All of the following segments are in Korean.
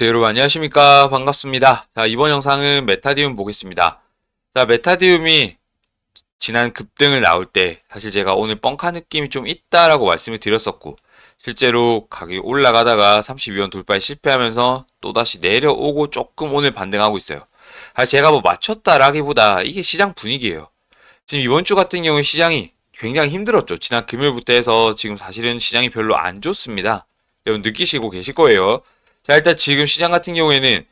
네, 여러분 안녕하십니까? 반갑습니다. 자 이번 영상은 메타디움 보겠습니다. 자 메타디움이 지난 급등을 나올 때 사실 제가 오늘 뻥카 느낌이 좀 있다라고 말씀을 드렸었고 실제로 가격이 올라가다가 32원 돌파에 실패하면서 또다시 내려오고 조금 오늘 반등하고 있어요. 사실 제가 뭐 맞췄다라기보다 이게 시장 분위기예요. 지금 이번 주 같은 경우에 시장이 굉장히 힘들었죠. 지난 금요일부터 해서 지금 사실은 시장이 별로 안 좋습니다. 여러분 느끼시고 계실 거예요 자, 일단 지금 시장 같은 경우에는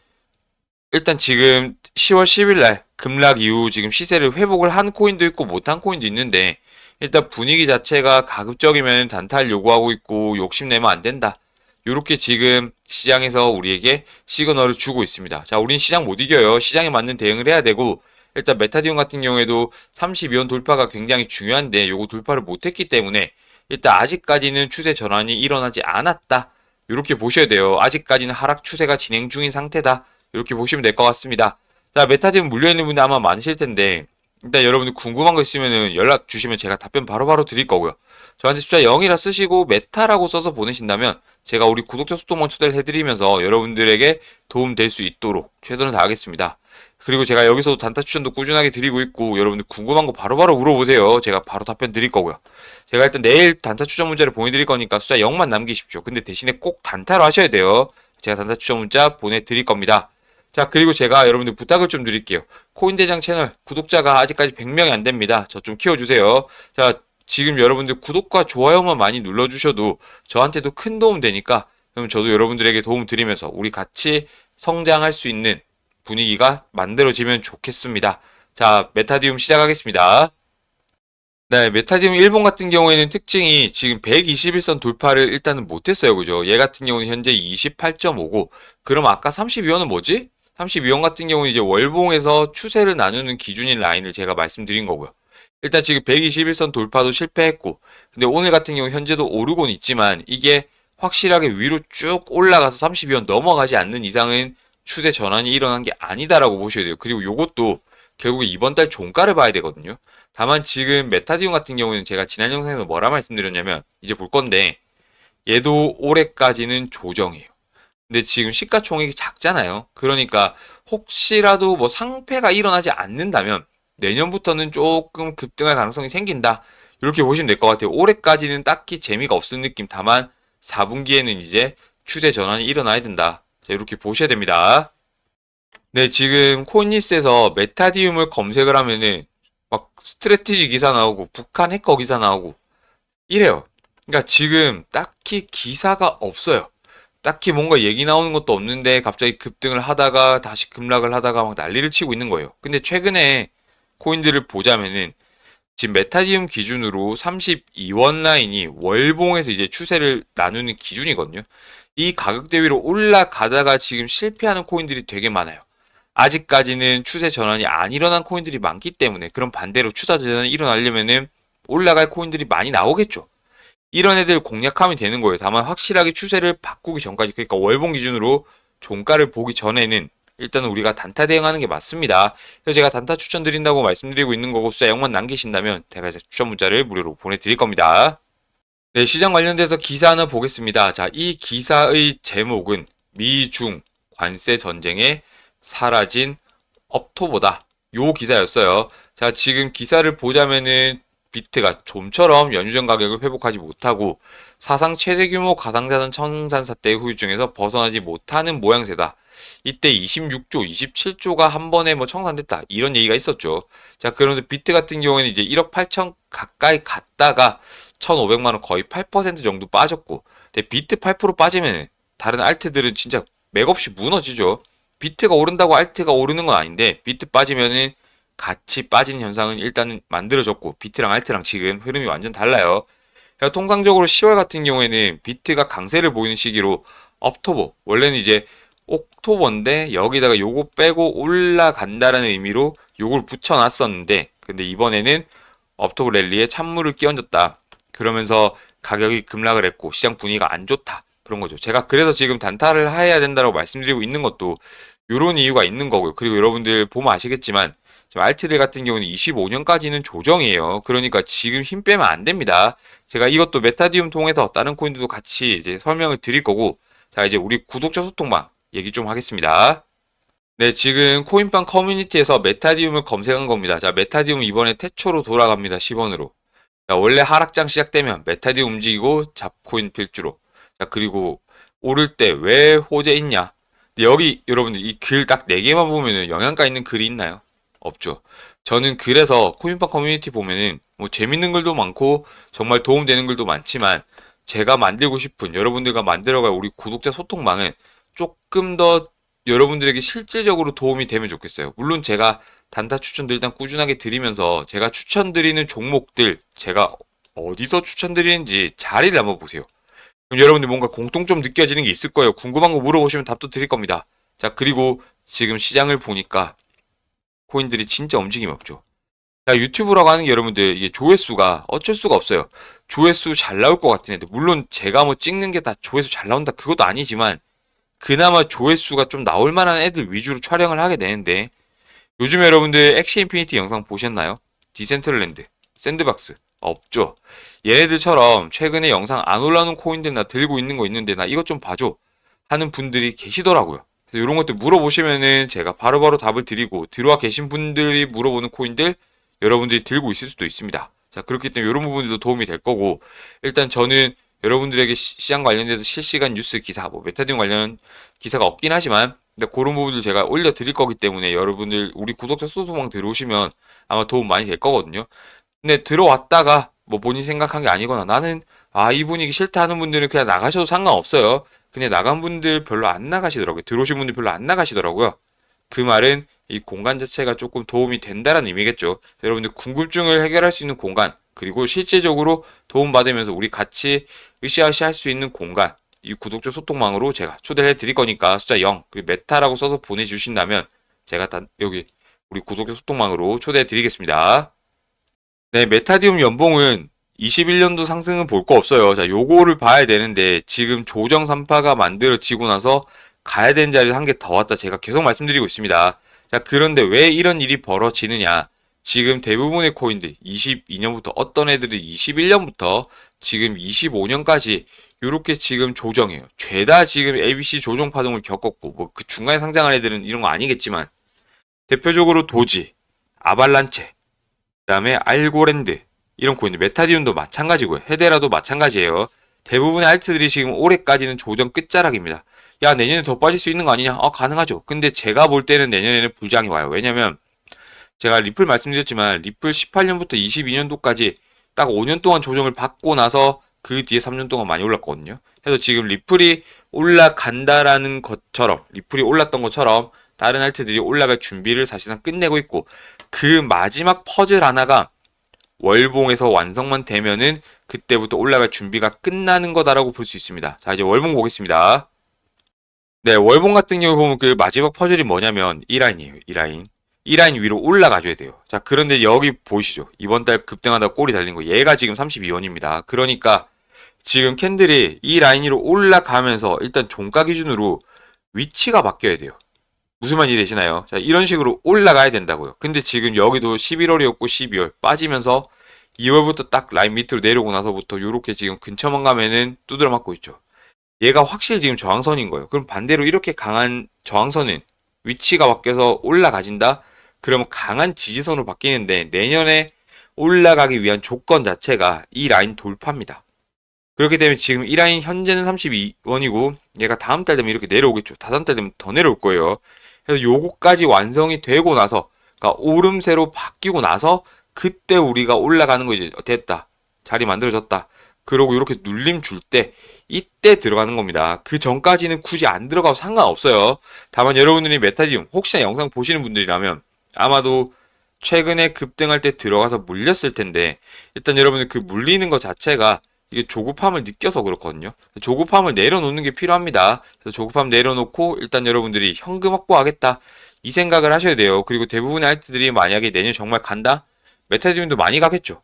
일단 지금 10월 10일 날 급락 이후 지금 시세를 회복을 한 코인도 있고 못한 코인도 있는데 일단 분위기 자체가 가급적이면 단타를 요구하고 있고 욕심내면 안 된다. 요렇게 지금 시장에서 우리에게 시그널을 주고 있습니다. 자, 우린 시장 못 이겨요. 시장에 맞는 대응을 해야 되고 일단 메타디움 같은 경우에도 32원 돌파가 굉장히 중요한데 요거 돌파를 못했기 때문에 일단 아직까지는 추세 전환이 일어나지 않았다. 이렇게 보셔야 돼요. 아직까지는 하락 추세가 진행 중인 상태다. 이렇게 보시면 될 것 같습니다. 자, 메타디움 물려있는 분들 아마 많으실 텐데, 일단 여러분들 궁금한 거 있으면 연락 주시면 제가 답변 바로바로 드릴 거고요. 저한테 숫자 0이라 쓰시고 메타라고 써서 보내신다면 제가 우리 구독자 소통원 초대를 해드리면서 여러분들에게 도움 될 수 있도록 최선을 다하겠습니다. 그리고 제가 여기서도 단타 추천도 꾸준하게 드리고 있고 여러분들 궁금한 거 바로 바로 물어보세요. 제가 바로 답변 드릴 거고요. 제가 일단 내일 단타 추천 문자를 보내드릴 거니까 숫자 0만 남기십시오. 근데 대신에 꼭 단타로 하셔야 돼요. 제가 단타 추천 문자 보내드릴 겁니다. 자, 그리고 제가 여러분들 부탁을 좀 드릴게요. 코인대장 채널 구독자가 아직까지 100명이 안 됩니다. 저 좀 키워주세요. 자, 지금 여러분들 구독과 좋아요만 많이 눌러주셔도 저한테도 큰 도움 되니까 그럼 저도 여러분들에게 도움 드리면서 우리 같이 성장할 수 있는 분위기가 만들어지면 좋겠습니다. 자, 메타디움 시작하겠습니다. 네, 메타디움 일본 같은 경우에는 특징이 지금 121선 돌파를 일단은 못했어요. 그죠? 얘 같은 경우는 현재 28.5고, 그럼 아까 32원은 뭐지? 32원 같은 경우는 이제 월봉에서 추세를 나누는 기준인 라인을 제가 말씀드린 거고요. 일단 지금 121선 돌파도 실패했고, 근데 오늘 같은 경우 현재도 오르곤 있지만, 이게 확실하게 위로 쭉 올라가서 32원 넘어가지 않는 이상은 추세 전환이 일어난 게 아니다라고 보셔야 돼요. 그리고 요것도 결국에 이번 달 종가를 봐야 되거든요. 다만 지금 메타디움 같은 경우는 제가 지난 영상에서 뭐라 말씀드렸냐면 이제 볼 건데 얘도 올해까지는 조정이에요. 근데 지금 시가총액이 작잖아요. 그러니까 혹시라도 뭐 상패가 일어나지 않는다면 내년부터는 조금 급등할 가능성이 생긴다. 이렇게 보시면 될 것 같아요. 올해까지는 딱히 재미가 없는 느낌. 다만 4분기에는 이제 추세 전환이 일어나야 된다. 자, 이렇게 보셔야 됩니다. 네, 지금 코인니스에서 메타디움을 검색을 하면은 막 스트레티지 기사 나오고 북한 해커 기사 나오고 이래요. 그러니까 지금 딱히 기사가 없어요. 딱히 뭔가 얘기 나오는 것도 없는데 갑자기 급등을 하다가 다시 급락을 하다가 막 난리를 치고 있는 거예요. 근데 최근에 코인들을 보자면은 지금 메타디움 기준으로 32원 라인이 월봉에서 이제 추세를 나누는 기준이거든요. 이 가격대 위로 올라가다가 지금 실패하는 코인들이 되게 많아요. 아직까지는 추세 전환이 안 일어난 코인들이 많기 때문에 그럼 반대로 추세 전환이 일어나려면은 올라갈 코인들이 많이 나오겠죠. 이런 애들 공략하면 되는 거예요. 다만 확실하게 추세를 바꾸기 전까지 그러니까 월봉 기준으로 종가를 보기 전에는 일단은 우리가 단타 대응하는 게 맞습니다. 그래서 제가 단타 추천드린다고 말씀드리고 있는 거고 숫자 0만 남기신다면 제가 추천 문자를 무료로 보내드릴 겁니다. 네, 시장 관련돼서 기사 하나 보겠습니다. 자, 이 기사의 제목은 미중 관세 전쟁에 사라진 업토보다 요 기사였어요. 자, 지금 기사를 보자면은 비트가 좀처럼 연휴전 가격을 회복하지 못하고 사상 최대 규모 가상자산 청산 사태의 후유증에서 벗어나지 못하는 모양새다. 이때 26조, 27조가 한 번에 뭐 청산됐다. 이런 얘기가 있었죠. 자, 그런데 비트 같은 경우에는 이제 1억 8천 가까이 갔다가 1,500만 원 거의 8% 정도 빠졌고, 근데 비트 8% 빠지면 다른 알트들은 진짜 맥없이 무너지죠. 비트가 오른다고 알트가 오르는 건 아닌데 비트 빠지면은 같이 빠진 현상은 일단은 만들어졌고 비트랑 알트랑 지금 흐름이 완전 달라요. 그러니까 통상적으로 10월 같은 경우에는 비트가 강세를 보이는 시기로 업토버 원래는 이제 옥토버인데 여기다가 요거 빼고 올라간다라는 의미로 요걸 붙여놨었는데 근데 이번에는 업토버 랠리에 찬물을 끼얹었다. 그러면서 가격이 급락을 했고 시장 분위기가 안 좋다. 그런 거죠. 제가 그래서 지금 단타를 해야 된다고 말씀드리고 있는 것도 이런 이유가 있는 거고요. 그리고 여러분들 보면 아시겠지만 지금 알트들 같은 경우는 25년까지는 조정이에요. 그러니까 지금 힘 빼면 안 됩니다. 제가 이것도 메타디움 통해서 다른 코인들도 같이 이제 설명을 드릴 거고 자 이제 우리 구독자 소통방 얘기 좀 하겠습니다. 네, 지금 코인빵 커뮤니티에서 메타디움을 검색한 겁니다. 자, 메타디움 이번에 태초로 돌아갑니다. 10원으로. 자, 원래 하락장 시작되면 메타디움 움직이고 잡코인 필주로. 자, 그리고 오를 때 왜 호재 있냐? 여기 여러분들 이 글 딱 4개만 보면은 영양가 있는 글이 있나요? 없죠. 저는 그래서 코인빵 커뮤니티 보면은 뭐 재밌는 글도 많고 정말 도움되는 글도 많지만 제가 만들고 싶은 여러분들과 만들어갈 우리 구독자 소통망은 조금 더 여러분들에게 실질적으로 도움이 되면 좋겠어요. 물론 제가 단타 추천들 일단 꾸준하게 드리면서 제가 추천드리는 종목들 제가 어디서 추천드리는지 자리를 한번 보세요. 그럼 여러분들 뭔가 공통점 느껴지는 게 있을 거예요. 궁금한 거 물어보시면 답도 드릴 겁니다. 자, 그리고 지금 시장을 보니까 코인들이 진짜 움직임이 없죠. 자, 유튜브라고 하는 게 여러분들 이게 조회수가 어쩔 수가 없어요. 조회수 잘 나올 것 같은 애들. 물론 제가 뭐 찍는 게 다 조회수 잘 나온다 그것도 아니지만 그나마 조회수가 좀 나올 만한 애들 위주로 촬영을 하게 되는데 요즘 여러분들 엑시 인피니티 영상 보셨나요? 디센트럴랜드, 샌드박스 없죠. 얘네들처럼 최근에 영상 안 올라오는 코인들 나 들고 있는 거 있는데 나 이것 좀 봐줘 하는 분들이 계시더라고요. 그래서 이런 것들 물어보시면은 제가 바로바로 답을 드리고 들어와 계신 분들이 물어보는 코인들 여러분들이 들고 있을 수도 있습니다. 자 그렇기 때문에 이런 부분들도 도움이 될 거고 일단 저는 여러분들에게 시- 시장 관련돼서 실시간 뉴스 기사, 뭐 메타디움 관련 기사가 없긴 하지만 근데 그런 부분들 제가 올려드릴 거기 때문에 여러분들 우리 구독자 소소망 들어오시면 아마 도움 많이 될 거거든요. 근데 들어왔다가 뭐 본인 생각한 게 아니거나 나는 아 이 분위기 싫다 하는 분들은 그냥 나가셔도 상관없어요. 근데 나간 분들 별로 안 나가시더라고요. 들어오신 분들 별로 안 나가시더라고요. 그 말은 이 공간 자체가 조금 도움이 된다는 의미겠죠. 여러분들 궁금증을 해결할 수 있는 공간, 그리고 실제적으로 도움받으면서 우리 같이 으쌰으쌰 할 수 있는 공간, 이 구독자 소통망으로 제가 초대를 해드릴 거니까 숫자 0, 그리고 메타라고 써서 보내주신다면 제가 다 여기 우리 구독자 소통망으로 초대해 드리겠습니다. 네, 메타디움 연봉은 21년도 상승은 볼 거 없어요. 자, 요거를 봐야 되는데 지금 조정 3파가 만들어지고 나서 가야 되는 자리에 한 개 더 왔다. 제가 계속 말씀드리고 있습니다. 자, 그런데 왜 이런 일이 벌어지느냐? 지금 대부분의 코인들 22년부터 어떤 애들이 21년부터 지금 25년까지 이렇게 지금 조정해요. 죄다 지금 ABC 조정 파동을 겪었고 뭐 그 중간에 상장한 애들은 이런 거 아니겠지만 대표적으로 도지, 아발란체, 그다음에 알고랜드 이런 코인들 메타디움도 마찬가지고요. 헤데라도 마찬가지예요. 대부분의 알트들이 지금 올해까지는 조정 끝자락입니다. 야 내년에 더 빠질 수 있는 거 아니냐? 어 가능하죠. 근데 제가 볼 때는 내년에는 불장이 와요. 왜냐면 제가 리플 말씀드렸지만 리플 18년부터 22년도까지 딱 5년 동안 조정을 받고 나서 그 뒤에 3년 동안 많이 올랐거든요. 그래서 지금 리플이 올라간다라는 것처럼 리플이 올랐던 것처럼 다른 알트들이 올라갈 준비를 사실상 끝내고 있고 그 마지막 퍼즐 하나가 월봉에서 완성만 되면은 그때부터 올라갈 준비가 끝나는 거다라고 볼 수 있습니다. 자 이제 월봉 보겠습니다. 네 월봉 같은 경우 보면 그 마지막 퍼즐이 뭐냐면 이 라인이에요. 이 라인. 이 라인 위로 올라가줘야 돼요. 자, 그런데 여기 보이시죠? 이번 달 급등하다 꼬리 달린 거. 얘가 지금 32원입니다. 그러니까 지금 캔들이 이 라인 위로 올라가면서 일단 종가 기준으로 위치가 바뀌어야 돼요. 무슨 말이 되시나요? 자, 이런 식으로 올라가야 된다고요. 근데 지금 여기도 11월이었고 12월 빠지면서 2월부터 딱 라인 밑으로 내려오고 나서부터 이렇게 지금 근처만 가면은 두드려 맞고 있죠. 얘가 확실히 지금 저항선인 거예요. 그럼 반대로 이렇게 강한 저항선은 위치가 바뀌어서 올라가진다? 그러면 강한 지지선으로 바뀌는데 내년에 올라가기 위한 조건 자체가 이 라인 돌파입니다. 그렇기 때문에 지금 이 라인 현재는 32원이고 얘가 다음 달 되면 이렇게 내려오겠죠. 다음 달 되면 더 내려올 거예요. 그래서 요거까지 완성이 되고 나서 그러니까 오름세로 바뀌고 나서 그때 우리가 올라가는 거 이제 됐다. 자리 만들어졌다. 그러고 이렇게 눌림 줄 때 이때 들어가는 겁니다. 그 전까지는 굳이 안 들어가도 상관없어요. 다만 여러분들이 메타지움 혹시나 영상 보시는 분들이라면 아마도 최근에 급등할 때 들어가서 물렸을 텐데 일단 여러분들 그 물리는 것 자체가 이게 조급함을 느껴서 그렇거든요. 조급함을 내려놓는 게 필요합니다. 그래서 조급함 내려놓고 일단 여러분들이 현금 확보하겠다 이 생각을 하셔야 돼요. 그리고 대부분의 알트들이 만약에 내년 정말 간다 메타지움도 많이 가겠죠.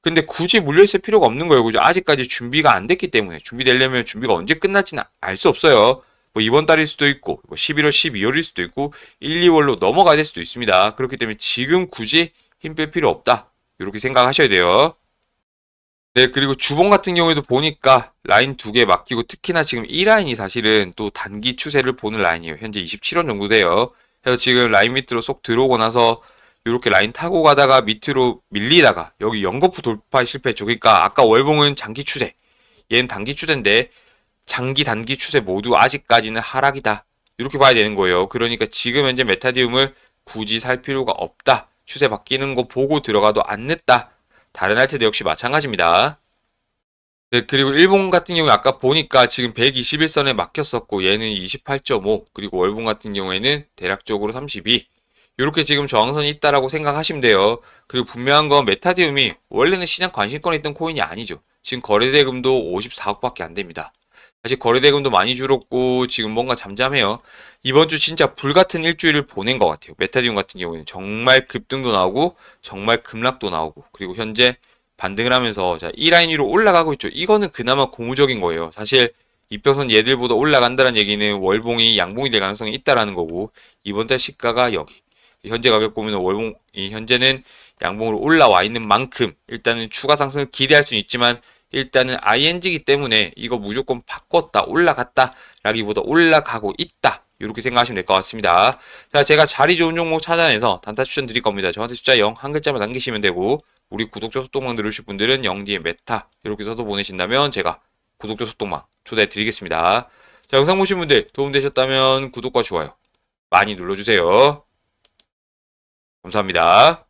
근데 굳이 물려있을 필요가 없는 거예요. 그죠? 아직까지 준비가 안 됐기 때문에 준비되려면 준비가 언제 끝날지는 알 수 없어요. 뭐 이번 달일 수도 있고 뭐 11월, 12월일 수도 있고 1, 2월로 넘어가야 될 수도 있습니다. 그렇기 때문에 지금 굳이 힘 뺄 필요 없다. 이렇게 생각하셔야 돼요. 네, 그리고 주봉 같은 경우에도 보니까 라인 두개 막히고 특히나 지금 이 라인이 사실은 또 단기 추세를 보는 라인이에요. 현재 27원 정도 돼요. 그래서 지금 라인 밑으로 쏙 들어오고 나서 이렇게 라인 타고 가다가 밑으로 밀리다가 여기 연거푸 돌파 실패했죠. 그러니까 아까 월봉은 장기 추세, 얘는 단기 추세인데 장기 단기 추세 모두 아직까지는 하락이다. 이렇게 봐야 되는 거예요. 그러니까 지금 현재 메타디움을 굳이 살 필요가 없다. 추세 바뀌는 거 보고 들어가도 안 늦다. 다른 할 때도 역시 마찬가지입니다. 네, 그리고 일본 같은 경우에 아까 보니까 지금 121선에 막혔었고 얘는 28.5 그리고 월봉 같은 경우에는 대략적으로 32 이렇게 지금 저항선이 있다라고 생각하시면 돼요. 그리고 분명한 건 메타디움이 원래는 시장 관심권에 있던 코인이 아니죠. 지금 거래대금도 54억밖에 안 됩니다. 사실 거래대금도 많이 줄었고 지금 뭔가 잠잠해요. 이번 주 진짜 불같은 일주일을 보낸 것 같아요. 메타디움 같은 경우에는 정말 급등도 나오고 정말 급락도 나오고 그리고 현재 반등을 하면서 자, 이 라인 위로 올라가고 있죠. 이거는 그나마 고무적인 거예요. 사실 이평선 얘들보다 올라간다는 얘기는 월봉이 양봉이 될 가능성이 있다라는 거고 이번 달 시가가 여기 현재 가격 보면 월봉이 현재는 양봉으로 올라와 있는 만큼 일단은 추가 상승을 기대할 수는 있지만 일단은 ING이기 때문에 이거 무조건 바꿨다 올라갔다 라기보다 올라가고 있다 이렇게 생각하시면 될 것 같습니다. 자 제가 자리 좋은 종목 찾아내서 단타 추천 드릴 겁니다. 저한테 숫자 0 한 글자만 남기시면 되고 우리 구독자 소통망 들으실 분들은 0 뒤에 메타 이렇게 써서 보내신다면 제가 구독자 소통망 초대해 드리겠습니다. 자 영상 보신 분들 도움되셨다면 구독과 좋아요 많이 눌러주세요. 감사합니다.